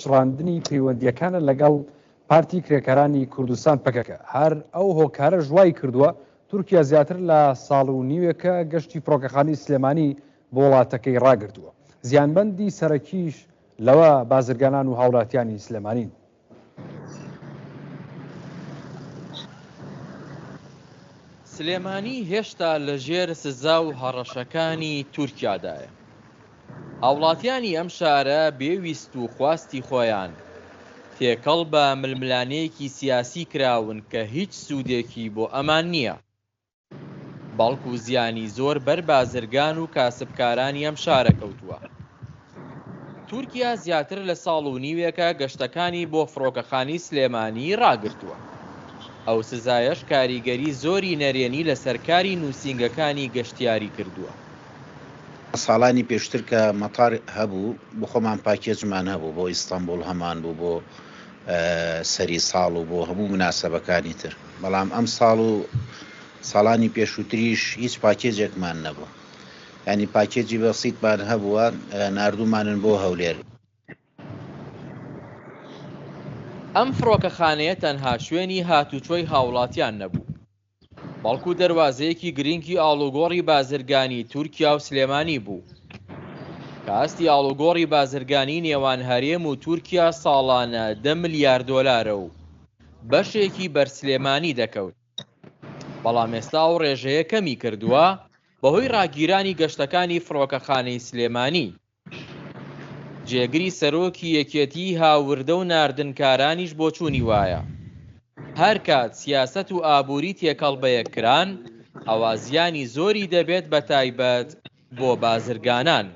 شڕاندنی پەیوەندیەکانە لەگەڵ پارتی کرێکەرانی کوردستان پەکەکە هەر ئەو هۆکارە ژوای کردووە تورکیا زیاتر لە ساڵ و نیوێکە گەشتی فڕۆکەخانی سلێمانی بۆ وڵاتەکەی ڕاگرتووە. زیانبندی سەرەکیش لەوە بازرگانان و هاوڵاتیانی سلێمانین سلێمانی هێشتا لە ژێر سزا و هەڕەشەکانی تورکیادایە. هاوڵاتیانی ئەم شارە بێویست و خواستی خۆیان. تێکەڵ بە ململانەیەکی سیاسی کراون کە هیچ سوودێکی بۆ ئەمان نییە. بەڵکو زیانی زۆر بەر بازرگان و کاسبکارانی ئەم شارە کەوتووە. تورکیا زیاتر لە ساڵ و نیوێکە گەشتەکانی بۆ فڕۆکەخانی سلێمانی ڕاگرتووە. ئەو سزایش کاریگەری زۆری نەرێنی لە سەرکاری نووسنگەکانی گەشتیاری کردووە. ساڵانی پێشتر کە مەتار هەبوو بۆ خۆمان پاکێجمان هەبوو بۆ ئیستانبول هەمان بوو بۆ سەری ساڵ و بۆ هەموو مناسبەکانی تر. بەڵام ئەم ساڵ و ساڵانی پێشووتریش هیچ پاکێجێکمان نەبوو. ینی پاکێجی بەسییتمان هەبووە نردومانن بۆ هەولێر. ئەم فڕۆکەخانەیە تەنها شوێنی هاتوچۆی هاوڵاتیان نەبوو. بەڵکو دەواازەیەکی گرنگی ئاڵوگۆڕی بازرگانی تورکیا و سلێمانی بوو. کاستی ئاڵوگۆڕی بازرگانی نێوان هەرێم و تورکیا ساڵانە ده ملیار دۆلارە و بەشێکی بەرسلێمانی دەکەوت. بەڵام ئێستا و ڕێژەیە کەمی کردووە بەهۆی ڕاگیرانی گەشتەکانی فڕۆکەخانەی سلێمانی. جێگری سەرۆکی یەکێتی هاوردە و ناردنکارانیش بۆ چوونی وایە؟ هەر کات سیاست و ئابووری تێکەڵ بەیەکران ئەوازیانی زۆری دەبێت بە تایبەت بۆ بازرگانان.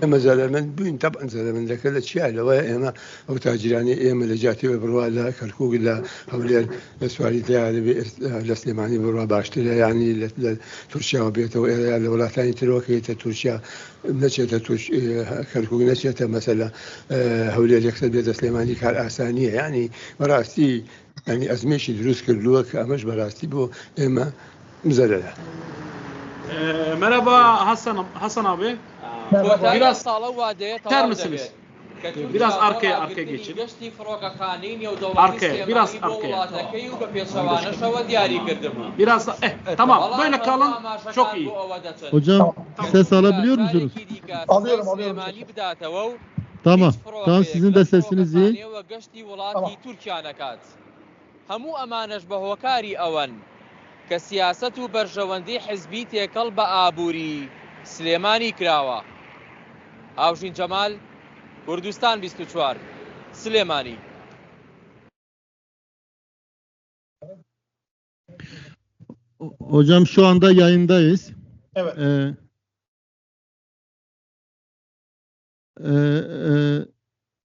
ئێمە زەرمەند بووین تەبەن زەرمەندەکە لە چیا لەوە ئێمە ئەو تاجرانی ئێمە لە جاتیوە بڕوا لە کەرکووگ لە هەولێر لە سواری لە سلێمانی بڕوا باشترە ینی لە تورکیاوە بێتەوە ئێرە لە وڵاتانی ترۆکەیتە تورکیا نەچێتە کەرکووگ نەچێتە مەسەلە هەولێر یەکسەر بێتە سلێمانی کار ئاسانیە ینی بەڕاستی ئەنی ئەزمێشی دروست کردووە کە ئەمەش بەڕاستی بۆ ئێمە مزەرە. Merhaba Hasan Hasan abi. Biraz sağla vadeye Ter misiniz? Biraz arkaya arkaya geçin. Arkaya biraz arkaya. Biraz eh tamam böyle kalın çok iyi. Hocam ses alabiliyor musunuz? Alıyorum, alıyorum. Tamam. Tamam sizin de sesiniz iyi. هەموو ئەمانش بە هۆکاری ئەوەن کە سیاست و بەرژەوەندی حزبی تێکەڵ بە ئابووری سلێمانی کراوە Avşin Cemal Kurdistan 24 Süleymani Hocam şu anda yayındayız. Evet. Ee, e,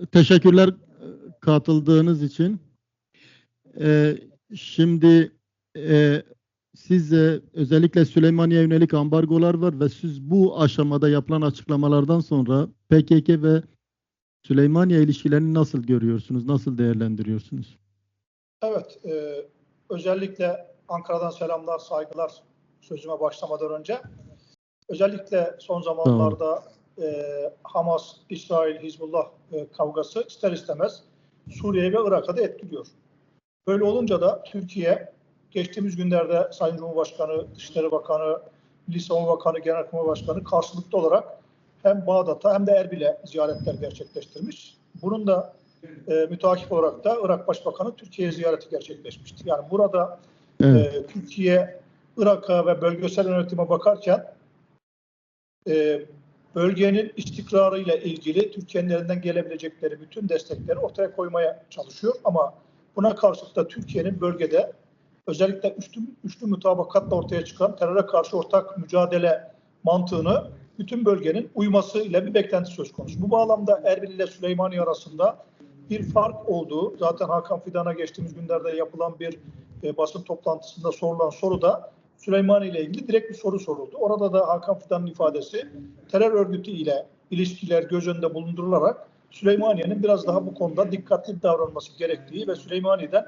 e, teşekkürler katıldığınız için. Ee, şimdi e, siz e, özellikle Süleymaniye yönelik ambargolar var ve siz bu aşamada yapılan açıklamalardan sonra PKK ve Süleymaniye ilişkilerini nasıl görüyorsunuz, nasıl değerlendiriyorsunuz? Evet, e, özellikle Ankara'dan selamlar, saygılar sözüme başlamadan önce. Özellikle son zamanlarda e, Hamas, İsrail, Hizbullah e, kavgası ister istemez Suriye ve Irak'a da etkiliyor. Böyle olunca da Türkiye geçtiğimiz günlerde Sayın Cumhurbaşkanı, Dışişleri Bakanı, Milli Savunma Bakanı, Genelkurmay Başkanı karşılıklı olarak hem Bağdat'a hem de Erbil'e ziyaretler gerçekleştirmiş. Bunun da e, mütakip olarak da Irak Başbakanı Türkiye'ye ziyareti gerçekleşmişti. Yani burada Evet. e, Türkiye, Irak'a ve bölgesel yönetime bakarken e, bölgenin istikrarıyla ilgili Türkiye'nin elinden gelebilecekleri bütün destekleri ortaya koymaya çalışıyor. Ama buna karşılık da Türkiye'nin bölgede özellikle üçlü, üçlü mutabakatla ortaya çıkan teröre karşı ortak mücadele mantığını bütün bölgenin uyması ile bir beklenti söz konusu. Bu bağlamda Erbil ile Süleymaniye arasında bir fark olduğu zaten Hakan Fidan'a geçtiğimiz günlerde yapılan bir e, basın toplantısında sorulan soruda Süleymaniye ile ilgili direkt bir soru soruldu. Orada da Hakan Fidan'ın ifadesi terör örgütü ile ilişkiler göz önünde bulundurularak Süleymaniye'nin biraz daha bu konuda dikkatli davranması gerektiği ve Süleymaniye'den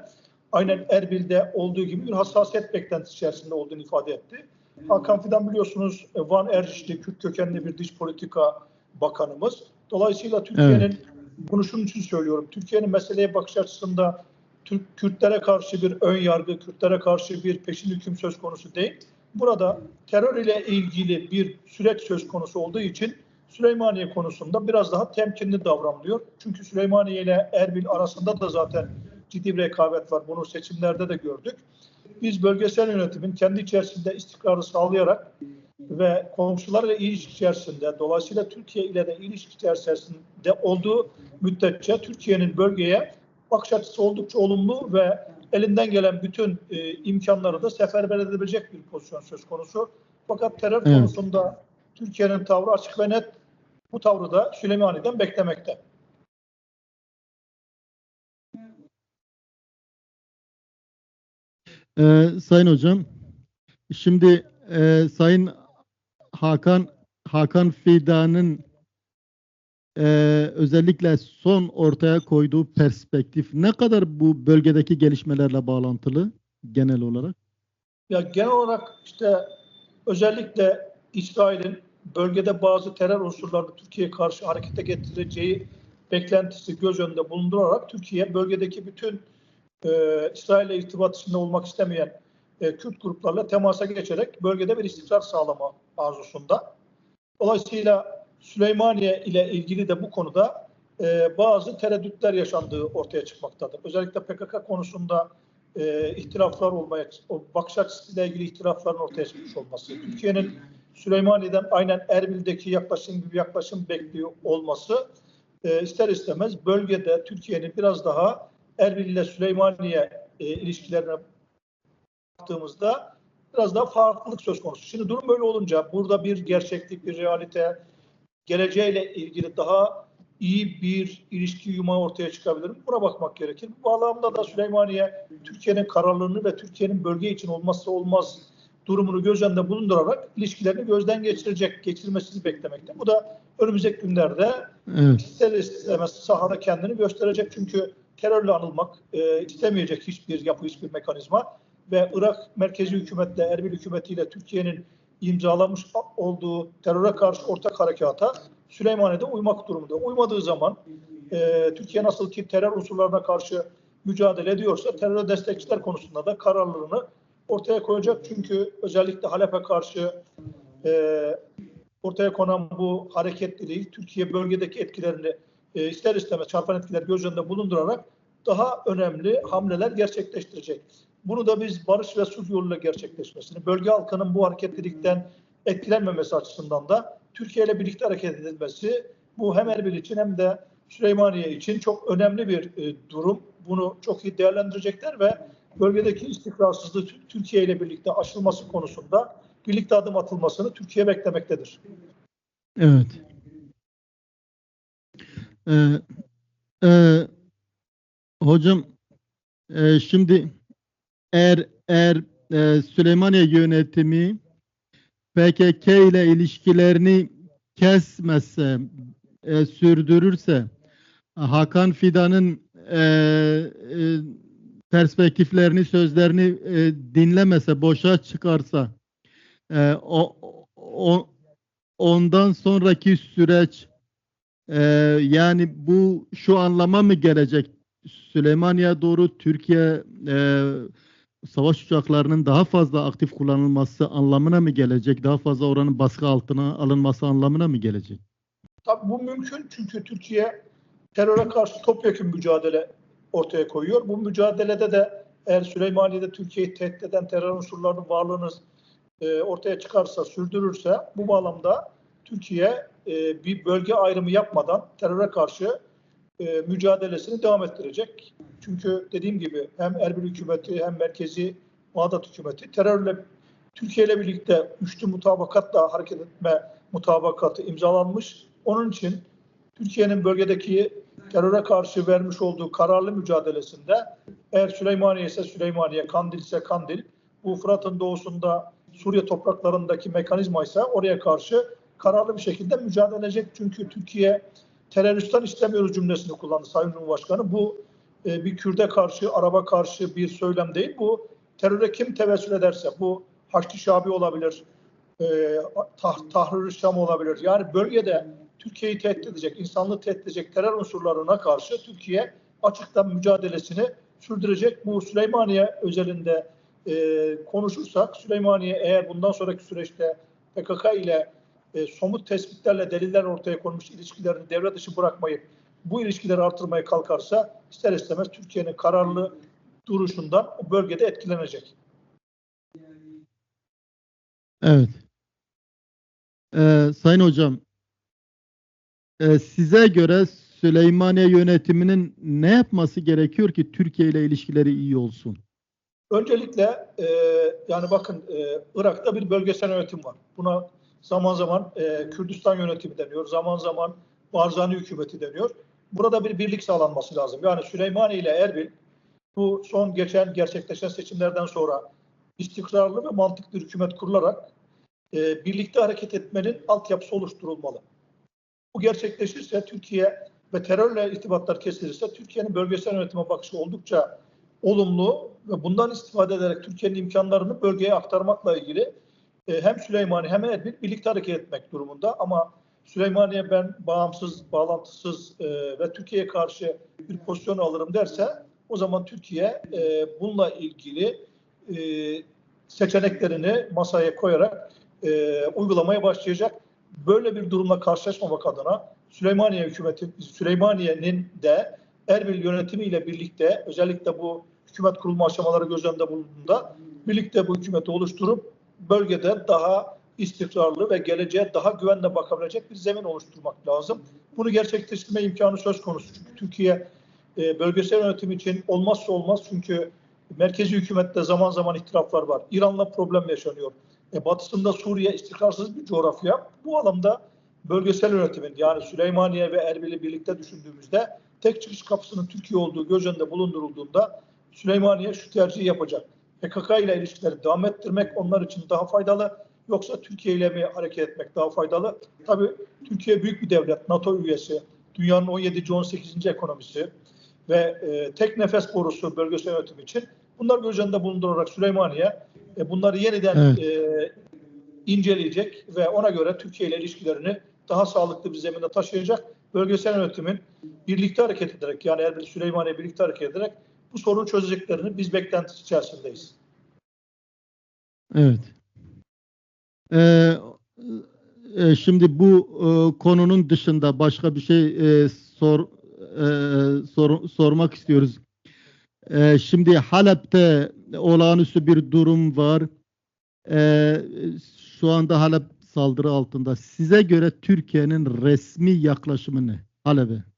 aynen Erbil'de olduğu gibi bir hassasiyet beklentisi içerisinde olduğunu ifade etti. Hakan Fidan biliyorsunuz Van Ercişli, Kürt kökenli bir dış politika bakanımız. Dolayısıyla Türkiye'nin Bunu şunun için söylüyorum. Türkiye'nin meseleye bakış açısında Türk Kürtlere karşı bir ön yargı, Kürtlere karşı bir peşin hüküm söz konusu değil. Burada terör ile ilgili bir süreç söz konusu olduğu için Süleymaniye konusunda biraz daha temkinli davranılıyor. Çünkü Süleymaniye ile Erbil arasında da zaten ciddi bir rekabet var. Bunu seçimlerde de gördük. Biz bölgesel yönetimin kendi içerisinde istikrarı sağlayarak ve komşularla ilişki içerisinde, dolayısıyla Türkiye ile de ilişki içerisinde olduğu müddetçe Türkiye'nin bölgeye bakış açısı oldukça olumlu ve elinden gelen bütün e, imkanları da seferber edebilecek bir pozisyon söz konusu. Fakat terör Evet. konusunda Türkiye'nin tavrı açık ve net. Bu tavrı da Süleymaniye'den beklemekte. Ee, Sayın Hocam, şimdi e, Sayın Hakan Hakan Fidan'ın e, özellikle son ortaya koyduğu perspektif ne kadar bu bölgedeki gelişmelerle bağlantılı genel olarak? Ya genel olarak işte özellikle İsrail'in bölgede bazı terör unsurlarını Türkiye'ye karşı harekete getireceği beklentisi göz önünde bulundurarak Türkiye bölgedeki bütün e, İsrail'le irtibat içinde olmak istemeyen e, Kürt gruplarla temasa geçerek bölgede bir istikrar sağlama arzusunda. Dolayısıyla Süleymaniye ile ilgili de bu konuda e, bazı tereddütler yaşandığı ortaya çıkmaktadır. Özellikle PKK konusunda e, ihtilaflar olmaya, o bakış açısıyla ilgili ihtilafların ortaya çıkmış olması, Türkiye'nin Süleymaniye'den aynen Erbil'deki yaklaşım gibi yaklaşım bekliyor olması e, ister istemez bölgede Türkiye'nin biraz daha Erbil ile Süleymaniye e, ilişkilerine baktığımızda biraz daha farklılık söz konusu. Şimdi durum böyle olunca burada bir gerçeklik, bir realite, geleceğiyle ilgili daha iyi bir ilişki yumağı ortaya çıkabilir? Buna bakmak gerekir. Bu bağlamda da Süleymaniye Türkiye'nin kararlılığını ve Türkiye'nin bölge için olmazsa olmaz durumunu göz önünde bulundurarak ilişkilerini gözden geçirecek, geçirmesini beklemekte. Bu da önümüzdeki günlerde Evet. ister istemez sahada kendini gösterecek. Çünkü terörle anılmak e, istemeyecek hiçbir yapı, hiçbir mekanizma ve Irak merkezi hükümetle, Erbil hükümetiyle Türkiye'nin imzalamış olduğu teröre karşı ortak harekata Süleymaniye'de uymak durumunda. Uymadığı zaman e, Türkiye nasıl ki terör unsurlarına karşı mücadele ediyorsa teröre destekçiler konusunda da kararlılığını ortaya koyacak. Çünkü özellikle Halep'e karşı e, ortaya konan bu hareketliliği Türkiye bölgedeki etkilerini e, ister istemez çarpan etkiler göz önünde bulundurarak daha önemli hamleler gerçekleştirecek. Bunu da biz barış ve sulh yoluyla gerçekleşmesini, bölge halkının bu hareketlilikten etkilenmemesi açısından da Türkiye ile birlikte hareket edilmesi bu hem Erbil için hem de Süleymaniye için çok önemli bir e, durum. Bunu çok iyi değerlendirecekler ve bölgedeki istikrarsızlığı Tü- Türkiye ile birlikte aşılması konusunda birlikte adım atılmasını Türkiye beklemektedir. Evet. Ee, e, hocam e, şimdi eğer eğer e, Süleymaniye yönetimi PKK ile ilişkilerini kesmezse, e, sürdürürse, Hakan Fidan'ın e, e, perspektiflerini, sözlerini e, dinlemese, boşa çıkarsa, e, o, o ondan sonraki süreç e, yani bu şu anlama mı gelecek? Süleymaniye doğru Türkiye e, savaş uçaklarının daha fazla aktif kullanılması anlamına mı gelecek? Daha fazla oranın baskı altına alınması anlamına mı gelecek? Tabii bu mümkün çünkü Türkiye teröre karşı topyekun mücadele ortaya koyuyor. Bu mücadelede de eğer Süleymaniye'de Türkiye'yi tehdit eden terör unsurlarının varlığını e, ortaya çıkarsa, sürdürürse bu bağlamda Türkiye e, bir bölge ayrımı yapmadan teröre karşı e, mücadelesini devam ettirecek. Çünkü dediğim gibi hem Erbil hükümeti hem merkezi Bağdat hükümeti terörle Türkiye ile birlikte üçlü mutabakatla hareket etme mutabakatı imzalanmış. Onun için Türkiye'nin bölgedeki teröre karşı vermiş olduğu kararlı mücadelesinde eğer Süleymaniye ise Süleymaniye, Kandil ise Kandil, bu Fırat'ın doğusunda Suriye topraklarındaki mekanizma ise oraya karşı kararlı bir şekilde mücadele edecek. Çünkü Türkiye teröristten istemiyoruz cümlesini kullandı Sayın Cumhurbaşkanı. Bu e, bir Kürde karşı, Araba karşı bir söylem değil. Bu teröre kim tevessül ederse, bu Haçlı Şabi olabilir, e, tah, Tahrir-i Şam olabilir. Yani bölgede Türkiye'yi tehdit edecek, insanlığı tehdit edecek terör unsurlarına karşı Türkiye açıktan mücadelesini sürdürecek. Bu Süleymaniye özelinde e, konuşursak, Süleymaniye eğer bundan sonraki süreçte PKK ile e, somut tespitlerle deliller ortaya konmuş ilişkilerini devre dışı bırakmayıp bu ilişkileri artırmaya kalkarsa ister istemez Türkiye'nin kararlı duruşundan o bölgede etkilenecek. Evet. Ee, Sayın Hocam, e, size göre Süleymaniye yönetiminin ne yapması gerekiyor ki Türkiye ile ilişkileri iyi olsun? Öncelikle e, yani bakın e, Irak'ta bir bölgesel yönetim var. Buna zaman zaman e, Kürdistan yönetimi deniyor, zaman zaman Barzani hükümeti deniyor. Burada bir birlik sağlanması lazım. Yani Süleymaniye ile Erbil bu son geçen gerçekleşen seçimlerden sonra istikrarlı ve mantıklı hükümet kurularak e, birlikte hareket etmenin altyapısı oluşturulmalı. Bu gerçekleşirse Türkiye ve terörle irtibatlar kesilirse Türkiye'nin bölgesel yönetime bakışı oldukça olumlu ve bundan istifade ederek Türkiye'nin imkanlarını bölgeye aktarmakla ilgili e, hem Süleymaniye hem Erbil birlikte hareket etmek durumunda ama Süleymaniye ben bağımsız, bağlantısız e, ve Türkiye'ye karşı bir pozisyon alırım derse o zaman Türkiye e, bununla ilgili e, seçeneklerini masaya koyarak e, uygulamaya başlayacak. Böyle bir durumla karşılaşmamak adına Süleymaniye hükümeti, Süleymaniye'nin de Erbil yönetimiyle birlikte özellikle bu hükümet kurulma aşamaları göz önünde bulunduğunda birlikte bu hükümeti oluşturup bölgede daha istikrarlı ve geleceğe daha güvenle bakabilecek bir zemin oluşturmak lazım. Bunu gerçekleştirme imkanı söz konusu. Çünkü Türkiye e, bölgesel yönetim için olmazsa olmaz çünkü merkezi hükümette zaman zaman ihtilaflar var. İran'la problem yaşanıyor. E, batısında Suriye istikrarsız bir coğrafya. Bu alanda bölgesel yönetimin yani Süleymaniye ve Erbil'i birlikte düşündüğümüzde tek çıkış kapısının Türkiye olduğu göz önünde bulundurulduğunda Süleymaniye şu tercihi yapacak. PKK ile ilişkileri devam ettirmek onlar için daha faydalı yoksa Türkiye ile mi hareket etmek daha faydalı? Tabii Türkiye büyük bir devlet, NATO üyesi, dünyanın 17. 18. ekonomisi ve e, tek nefes borusu bölgesel yönetim için bunlar göz önünde bulundurarak Süleymaniye e, bunları yeniden Evet. e, inceleyecek ve ona göre Türkiye ile ilişkilerini daha sağlıklı bir zeminde taşıyacak. Bölgesel yönetimin birlikte hareket ederek yani Erbil Süleymaniye birlikte hareket ederek bu sorunu çözeceklerini biz beklentisi içerisindeyiz. Evet. Ee, e, şimdi bu e, konunun dışında başka bir şey e, sor, e, sor- sormak istiyoruz. E, şimdi Halep'te olağanüstü bir durum var. E, şu anda Halep saldırı altında. Size göre Türkiye'nin resmi yaklaşımı ne? Halep'e.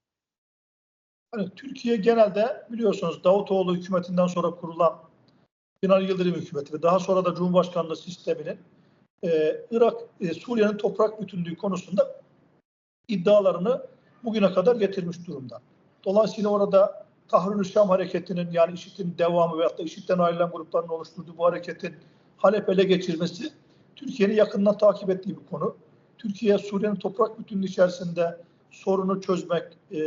Hani Türkiye genelde biliyorsunuz Davutoğlu hükümetinden sonra kurulan Binali Yıldırım hükümeti ve daha sonra da Cumhurbaşkanlığı sisteminin e, Irak, e, Suriye'nin toprak bütünlüğü konusunda iddialarını bugüne kadar getirmiş durumda. Dolayısıyla orada Tahrir-ü Şam hareketinin yani IŞİD'in devamı veyahut da IŞİD'den ayrılan grupların oluşturduğu bu hareketin Halep ele geçirmesi Türkiye'nin yakından takip ettiği bir konu. Türkiye Suriye'nin toprak bütünlüğü içerisinde sorunu çözmek e,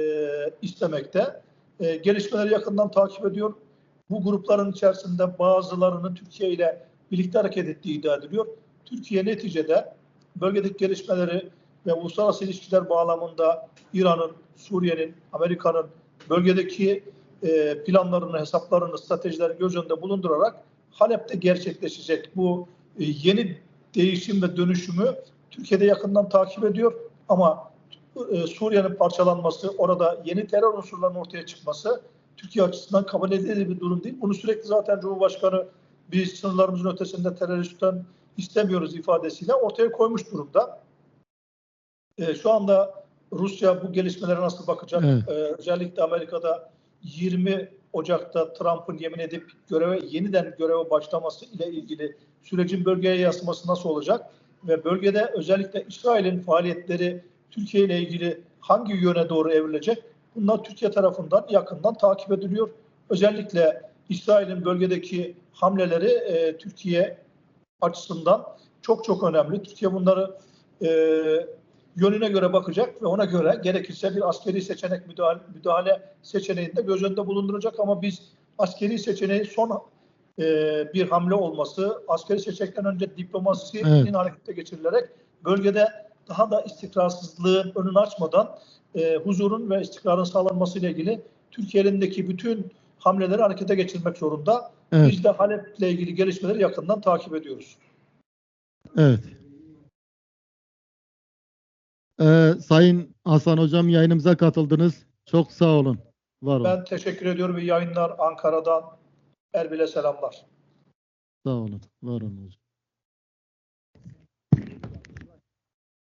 istemekte. E, gelişmeleri yakından takip ediyor. Bu grupların içerisinde bazılarının Türkiye ile birlikte hareket ettiği iddia ediliyor. Türkiye neticede bölgedeki gelişmeleri ve uluslararası ilişkiler bağlamında İran'ın, Suriye'nin, Amerika'nın bölgedeki e, planlarını, hesaplarını, stratejilerini göz önünde bulundurarak Halep'te gerçekleşecek bu e, yeni değişim ve dönüşümü Türkiye'de yakından takip ediyor. Ama e, Suriye'nin parçalanması, orada yeni terör unsurlarının ortaya çıkması Türkiye açısından kabul edilebilir bir durum değil. Bunu sürekli zaten Cumhurbaşkanı biz sınırlarımızın ötesinde teröristten istemiyoruz ifadesiyle ortaya koymuş durumda. E, şu anda Rusya bu gelişmelere nasıl bakacak? Evet. E, özellikle Amerika'da 20 Ocak'ta Trump'ın yemin edip göreve yeniden göreve başlaması ile ilgili sürecin bölgeye yansıması nasıl olacak? Ve bölgede özellikle İsrail'in faaliyetleri Türkiye ile ilgili hangi yöne doğru evrilecek? Bunlar Türkiye tarafından yakından takip ediliyor. Özellikle İsrail'in bölgedeki hamleleri e, Türkiye açısından çok çok önemli. Türkiye bunları e, yönüne göre bakacak ve ona göre gerekirse bir askeri seçenek müdahale, müdahale seçeneğinde göz önünde bulunduracak ama biz askeri seçeneği son e, bir hamle olması, askeri seçenekten önce diplomasinin Evet. harekete geçirilerek bölgede daha da istikrarsızlığın önünü açmadan e, huzurun ve istikrarın sağlanması ile ilgili Türkiye elindeki bütün hamleleri harekete geçirmek zorunda. Evet. Biz de Halep'le ilgili gelişmeleri yakından takip ediyoruz. Evet. Ee, Sayın Hasan Hocam yayınımıza katıldınız. Çok sağ olun. Var olun. Ben teşekkür ediyorum. İyi yayınlar Ankara'dan. Erbil'e selamlar. Sağ olun. Var olun hocam.